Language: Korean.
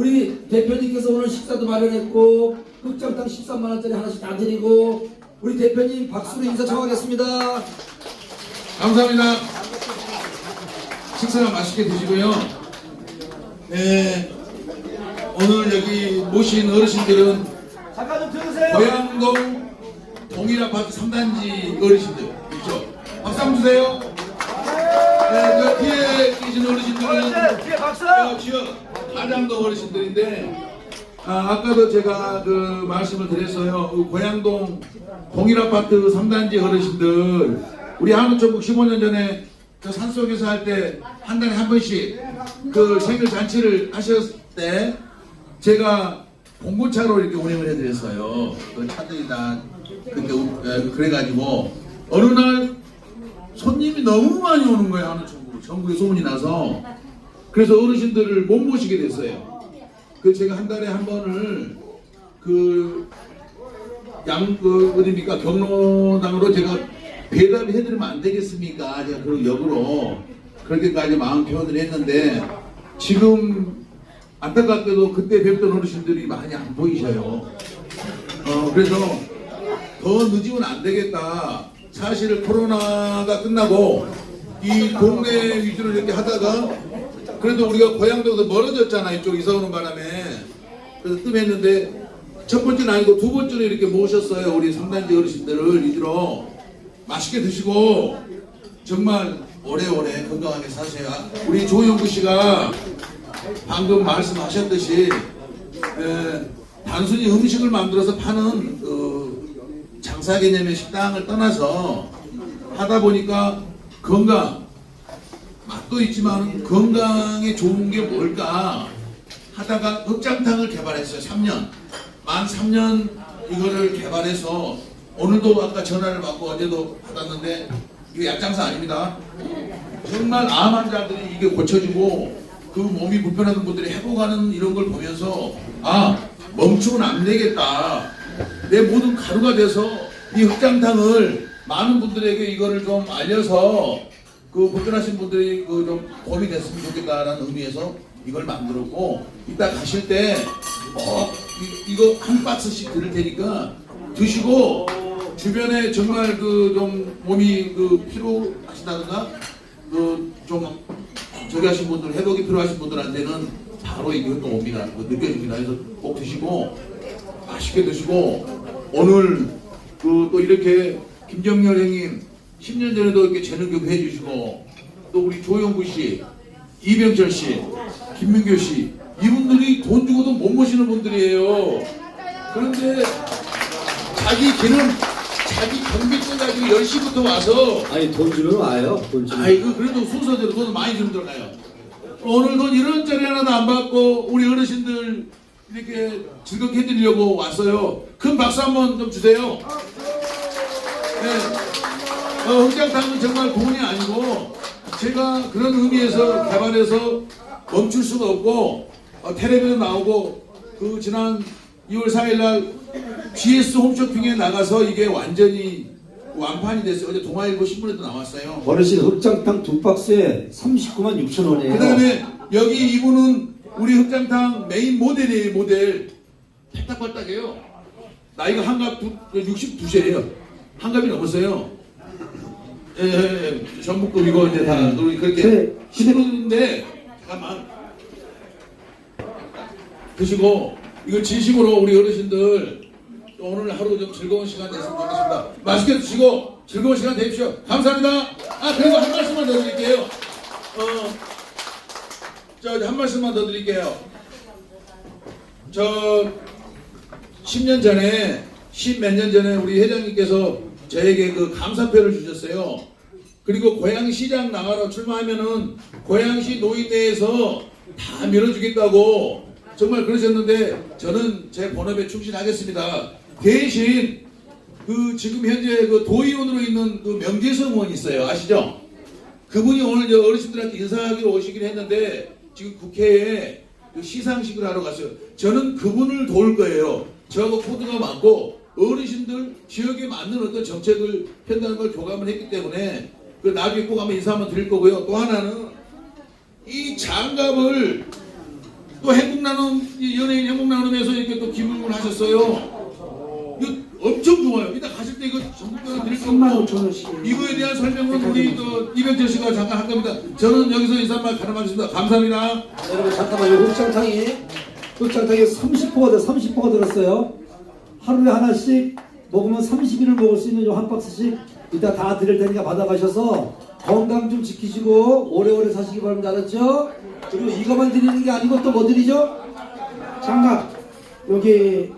우리 대표님께서 오늘 식사도 마련했고 흑장탕 13만 원짜리 하나씩 다 드리고 우리 대표님 박수로 인사 청하겠습니다. 감사합니다. 식사 맛있게 드시고요. 네, 오늘 여기 모신 어르신들은 잠깐 좀 들으세요. 고양동 동일아파트 3단지 어르신들 있죠? 박수 한번 주세요. 네, 그 뒤에 계신 어르신들은 어르신 뒤에 박수. 어, 지역 가장동 어르신들인데 아, 아까도 제가 그 말씀을 드렸어요. 그 고양동 동일아파트 3단지 어르신들 우리 한우천국 15년 전에 저 산속에서 할 때 한 달에 한 번씩 그 생일 잔치를 하셨을 때 제가 봉고차로 이렇게 운행을 해드렸어요. 그 차들이 다 에, 그래가지고 어느 날 손님이 너무 많이 오는 거예요 한우천국 전국에 소문이 나서 그래서 어르신들을 못 모시게 됐어요. 그 제가 한 달에 한 번을 그 양, 그, 어딥니까, 경로당으로 제가 배달을 해드리면 안 되겠습니까? 제가 그런 역으로 그렇게까지 마음 표현을 했는데 지금 안타깝게도 그때 뵙던 어르신들이 많이 안 보이셔요. 어, 그래서 더 늦으면 안 되겠다. 사실 코로나가 끝나고 이 동네 위주로 이렇게 하다가 그래도 우리가 고향도에서 멀어졌잖아 이쪽 이사 오는 바람에. 그래서 뜸했는데 첫 번째는 아니고 두 번째로 이렇게 모셨어요 우리 상단지 어르신들을 위주로. 맛있게 드시고. 정말 오래오래 건강하게 사세요. 우리 조영구 씨가 방금 말씀하셨듯이 에, 단순히 음식을 만들어서 파는 그 장사 개념의 식당을 떠나서 하다 보니까 건강 맛도 있지만 건강에 좋은 게 뭘까 하다가 흑장탕을 개발했어요 3년. 만 3년 이거를 개발해서 오늘도 아까 전화를 받고 어제도 받았는데 이거 약장사 아닙니다. 정말 암 환자들이 이게 고쳐지고 그 몸이 불편하던 분들이 회복하는 이런 걸 보면서 아 멈추면 안 되겠다. 내 모든 가루가 돼서 이 흑장탕을 많은 분들에게 이거를 좀 알려서 그 불편하신 분들이 그좀 도움이 됐으면 좋겠다라는 의미에서 이걸 만들었고 이따 가실 때 어, 이- 이거 한 박스씩 드릴 테니까 드시고 주변에 정말 그 좀 몸이 그 피로하시다든가 그 좀 저기 하신 분들 회복이 필요하신 분들한테는 바로 또 옵니다. 그 느껴집니다. 그래서 꼭 드시고 맛있게 드시고 오늘 그 또 이렇게 김정열 형님 10년 전에도 이렇게 재능 교육 해 주시고 또 우리 조영구 씨, 이병철 씨, 김민교 씨 이분들이 돈 주고도 못 모시는 분들이에요. 그런데 자기 길은 자기 경비 써가지고 10시부터 와서 아니 돈 주면 와요. 돈 주면. 아이고 그래도 순서대로 돈 많이 주면 들어가요. 오늘 돈 1원짜리 하나도 안 받고 우리 어르신들 이렇게 즐겁게 해드리려고 왔어요. 큰 박수 한번 좀 주세요. 네. 어, 흑장탕은 정말 돈이 아니고 제가 그런 의미에서 개발해서 멈출 수가 없고 어, 텔레비도 나오고 그 지난 2월 4일 날 GS 홈쇼핑에 나가서 이게 완전히 완판이 됐어요. 어제 동아일보 신문에도 나왔어요. 어르신 흑장탕 두 박스에 39만 6천 원이에요. 그 다음에 여기 이분은 우리 흑장탕 메인 모델이에요, 모델. 팔딱팔딱해요. 나이가 한갑 62세예요. 한갑이 넘었어요. 예, 예, 예. 전북급이고 이제 다 우리 그렇게 네. 시부인데 잠깐만 드시고 이거 진심으로 우리 어르신들 또 오늘 하루 좀 즐거운 시간 됐으면 좋겠습니다. 맛있게 드시고 즐거운 시간 되십시오. 감사합니다. 아 그리고 한 말씀만 더 드릴게요. 어, 저한 말씀만 더 드릴게요. 저 10년 전에 10 몇 년 전에 우리 회장님께서 저에게 그 감사표를 주셨어요. 그리고 고양시장 나가러 출마하면은 고양시 노인회에서 다 밀어주겠다고 정말 그러셨는데 저는 제 본업에 충실하겠습니다. 대신 그 지금 현재 그 도의원으로 있는 그 명재성 의원 있어요. 아시죠? 그분이 오늘 저 어르신들한테 인사하기로 오시긴 했는데 지금 국회에 그 시상식을 하러 갔어요. 저는 그분을 도울 거예요. 저하고 코드가 맞고 어르신들 지역에 맞는 어떤 정책을 편다는 걸 교감을 했기 때문에 그 나중에 꼭 한번 인사 한번 드릴 거고요. 또 하나는 이 장갑을 또 행복 나눔 이 연예인 행복 나눔에서 이렇게 또 기부를 하셨어요. 이거 엄청 좋아요. 이따 가실 때 이거 전국적으로 드릴 3만 거고 5천 원씩. 이거에 대한 설명은 우리 그 이병철 씨가 잠깐 할 겁니다. 저는 여기서 인사말 가름하겠습니다. 감사합니다. 여러분 잠깐만요. 흑장탕이 흑장탕이 30포가 들 30포가 들었어요. 하루에 하나씩 먹으면 30일을 먹을 수 있는 요한 박스씩 이따 다 드릴 테니까 받아가셔서 건강 좀 지키시고 오래오래 사시기 바랍니다. 알았죠? 그리고 이거만 드리는 게 아니고 또 뭐 드리죠? 장갑 여기